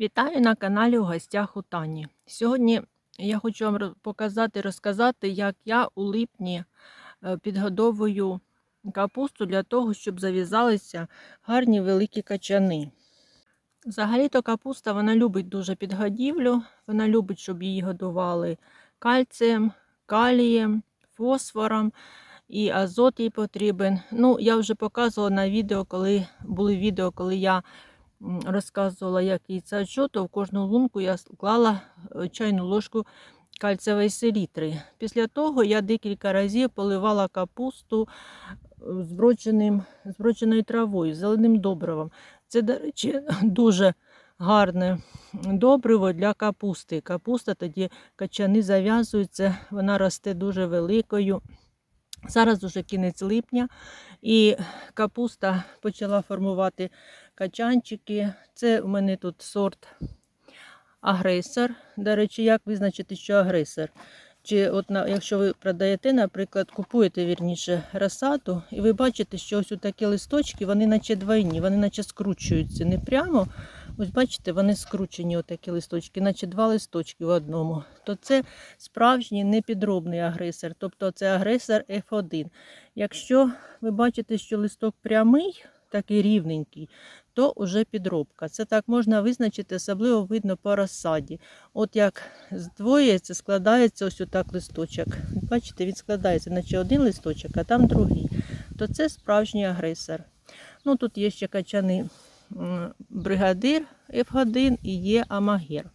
Вітаю на каналі у гостях у Тані. Сьогодні я хочу вам показати, розказати, як я у липні е, підгодовую капусту для того, щоб зав'язалися гарні великі качани. Взагалі-то капуста вона любить дуже підгодівлю, вона любить, щоб її годували кальцієм, калієм, фосфором і азот їй потрібен. Ну, я вже показувала на відео, коли були відео, коли я розказувала, як її саджу, то в кожну лунку я вклала е, чайну ложку кальцієвої селітри. Після того я декілька разів поливала капусту е, збродженим, збродженою травою, зеленим добривом. Це, до речі, дуже гарне добриво для капусти. Капуста тоді качани зав'язуються, вона росте дуже великою. Зараз уже кінець липня, і капуста почала формувати качанчики. Це у мене тут сорт агресор. До речі, як визначити, що агресор? Чи от якщо ви продаєте, наприклад, купуєте вірніше розсаду, і ви бачите, що ось такі листочки, вони наче двойні, вони наче скручуються не прямо. Ось бачите, вони скручені, отакі листочки, наче два листочки в одному. То це справжній непідробний агресор, тобто це агресор F1. Якщо ви бачите, що листок прямий, такий рівненький, то вже підробка. Це так можна визначити, особливо видно по розсаді. От як здвоюється, складається ось отак листочок. Бачите, він складається, наче один листочок, а там другий. То це справжній агресор. Ну, Тут є ще качани бригадир F1 і є амагер.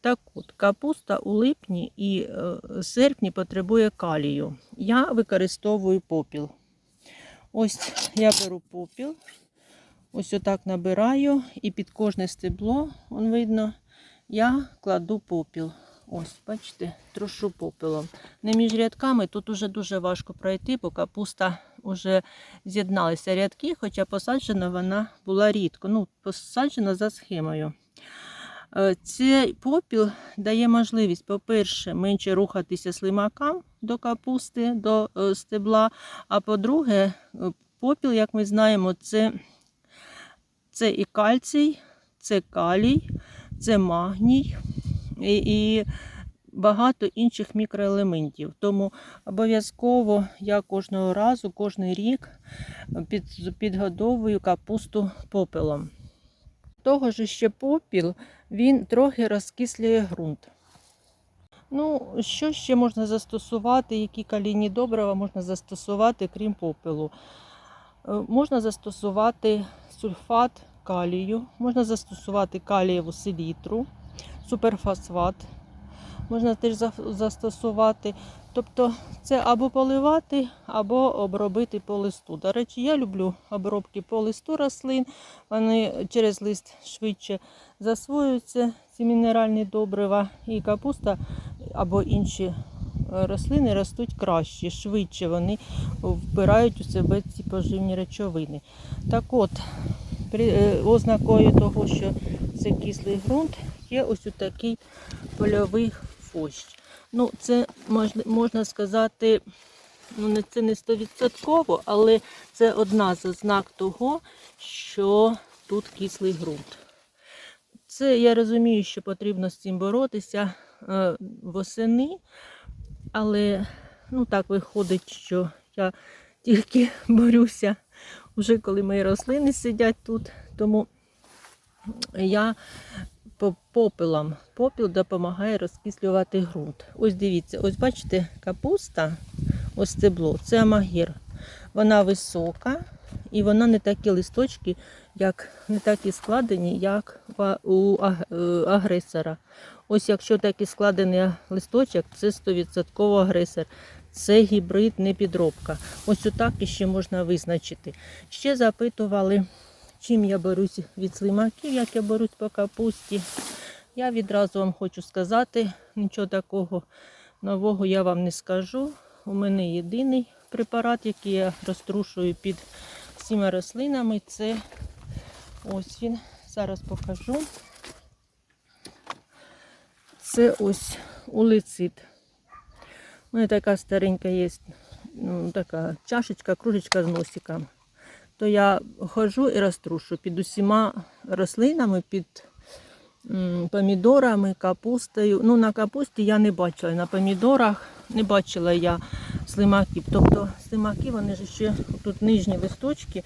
Так от, капуста у липні і е, серпні потребує калію. Я використовую попіл. Ось я беру попіл, ось отак набираю, і під кожне стебло, он видно, я кладу попіл. Ось, бачите, трушу попелом. Не між рядками тут уже дуже важко пройти, бо капуста вже з'єдналися рядки, хоча посаджена вона була рідко. Ну, посаджена за схемою. Е, Цей попіл дає можливість, по-перше, менше рухатися слимакам до капусти, до е, стебла. А по-друге, е, попіл, як ми знаємо, це, це і кальцій, це калій, це магній і, багато інших мікроелементів. Тому обов'язково я кожного разу, кожен рік під, підгодовую капусту попелом. Того ж ще попіл, він трохи розкислює ґрунт. Ну, що ще можна застосувати, які калійні добрива можна застосувати, крім попелу? Е, Можна застосувати сульфат калію, можна застосувати калієву селітру, суперфосфат можна теж застосувати. Тобто це або поливати, або обробити по листу. До речі, я люблю обробки по листу рослин. Вони через лист швидше засвоюються, ці мінеральні добрива, і капуста або інші е, рослини ростуть краще, швидше вони вбирають у себе ці поживні речовини. Так от, е, ознакою того, що це кислий ґрунт, є ось такий польовий фощ. Ну, це можна, можна сказати, ну не це не стовідсотково, але це одна з ознак того, що тут кислий ґрунт. Це я розумію, що потрібно з цим боротися е, восени, але ну так виходить, що я тільки борюся вже коли мої рослини сидять тут. Тому я по. Попіл допомагає розкислювати ґрунт. Ось дивіться, ось бачите, капуста, ось стебло, це амагір. Вона висока і вона не такі листочки, як не такі складені, як у е, агресора. Ось якщо такий складений листочок, це 100% агресор. Це гібрид, не підробка. Ось отак іще можна визначити. Ще запитували, чим я берусь від слимаків, як я берусь по капусті. Я відразу вам хочу сказати, нічого такого нового я вам не скажу. У мене єдиний препарат, який я розтрушую під всіма рослинами. Це ось він. Зараз покажу. Це ось улицит. У мене така старенька є ну, така чашечка, кружечка з носиком. То я ходжу і розтрушу під усіма рослинами, під помідорами, капустою. Ну, на капусті я не бачила, на помідорах не бачила я слимаків. Тобто слимаки, вони ж ще тут нижні листочки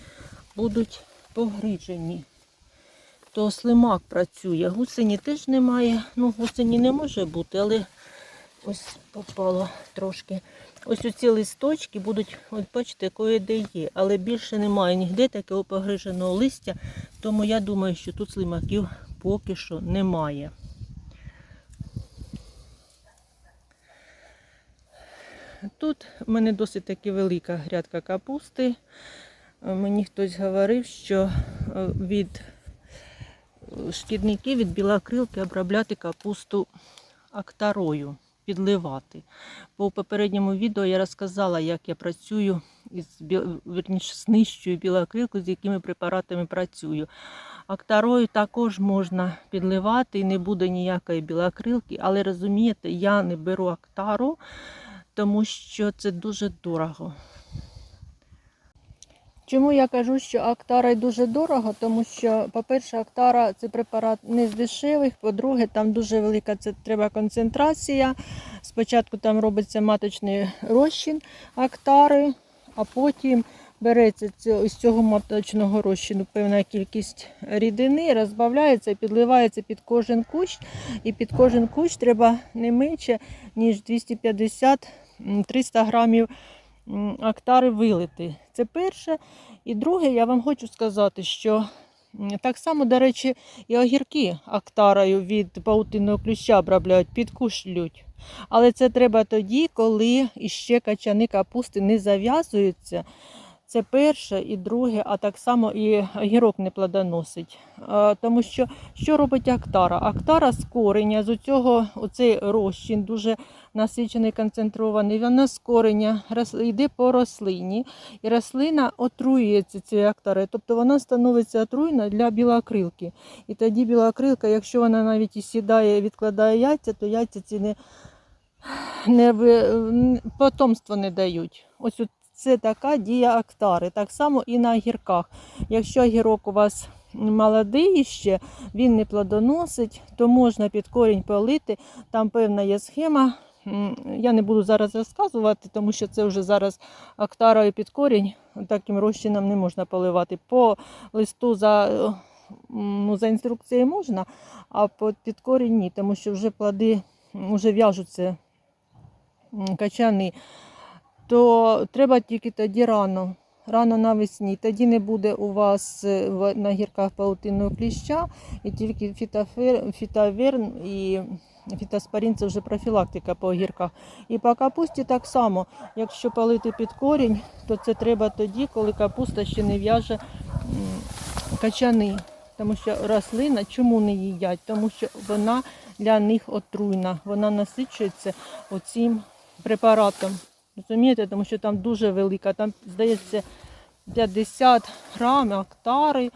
будуть погрижені. То слимак працює. Гусені теж немає. Ну, гусені не може бути, але ось попало трошки. Ось оці листочки будуть, от бачите, кое-де є, але більше немає ніде такого погриженого листя, тому я думаю, що тут слимаків поки що немає. Тут в мене досить таки велика грядка капусти. Е, Мені хтось говорив, що е, від е, шкідників, від білокрилки обробляти капусту актарою, підливати. По попередньому відео я розказала, як я працюю із верніше, знищую білокрилку, з якими препаратами працюю. Актарою також можна підливати і не буде ніякої білокрилки, але розумієте, я не беру актару, тому що це дуже дорого. Чому я кажу, що актара дуже дорого? Тому що, по-перше, актара це препарат не з дешевих, по-друге, там дуже велика це треба концентрація. Спочатку там робиться маточний розчин актари, а потім береться з цього маточного розчину певна кількість рідини, розбавляється і підливається під кожен кущ. І під кожен кущ треба не менше, ніж 250-300 грамів актари вилити. Це перше. І друге, я вам хочу сказати, що так само, до речі, і огірки актарою від паутинного клюща обробляють, підкушлють. Але це треба тоді, коли іще качани капусти не зав'язуються. Це перше і друге, а так само і огірок не плодоносить. Тому що що робить актара? Актара з кореня, з цього оцей розчин дуже насичений, концентрований. Вона з кореня йде по рослині, і рослина отруюється цією актарою. Тобто вона становиться отруйна для білокрилки. І тоді білокрилка, якщо вона навіть і сідає, відкладає яйця, то яйця ці не, не потомство не дають. Ось це така дія актари. Так само і на огірках. Якщо огірок у вас молодий ще, він не плодоносить, то можна під корінь полити. Там певна є схема. Я не буду зараз розказувати, тому що це вже зараз актарою під корінь. Таким розчином не можна поливати. По листу за, ну, за інструкцією можна, а під корінь ні, тому що вже плоди вже в'яжуться качани то треба тільки тоді рано. Рано навесні. Тоді не буде у вас е, на гірках паутинного кліща, і тільки фітоверн і фітоспорін це вже профілактика по огірках. І по капусті так само. Якщо палити під корінь, то це треба тоді, коли капуста ще не в'яже качани. Тому що рослина чому не їдять? Тому що вона для них отруйна. Вона насичується оцим препаратом. Розумієте, тому що там дуже велика, там, здається, 50 грам актари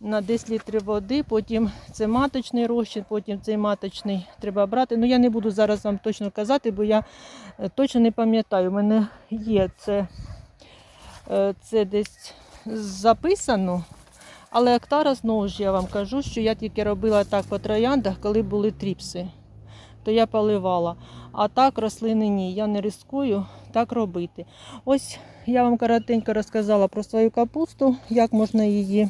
на 10 літрів води, потім це маточний розчин, потім цей маточний треба брати. Ну я не буду зараз вам точно казати, бо я е, точно не пам'ятаю. У мене є це, е, це десь записано. Але актара знову ж я вам кажу, що я тільки робила так по трояндах, коли були тріпси. То я поливала. А так рослини ні. Я не рискую так робити. Ось я вам коротенько розказала про свою капусту, як можна її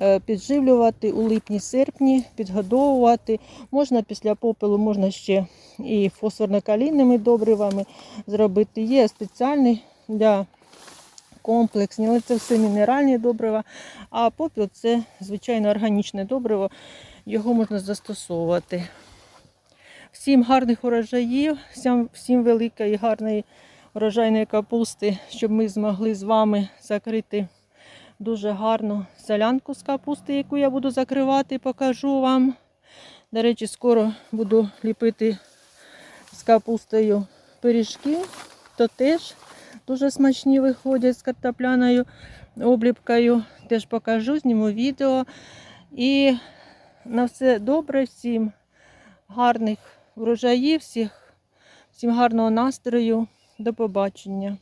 е, підживлювати у липні-серпні, підгодовувати. Можна після попелу, можна ще і фосфорно-калійними добривами зробити. Є спеціальний для комплексні, але це все мінеральні добрива. А попіл це звичайно органічне добриво, його можна застосовувати. Всім гарних урожаїв, всім, всім великої гарної урожайної капусти, щоб ми змогли з вами закрити дуже гарну солянку з капусти, яку я буду закривати, покажу вам. До речі, скоро буду ліпити з капустою пиріжки, то теж дуже смачні виходять з картопляною обліпкою. Теж покажу, зніму відео. І на все добре всім гарних врожаїв, всіх, всім гарного настрою. До побачення.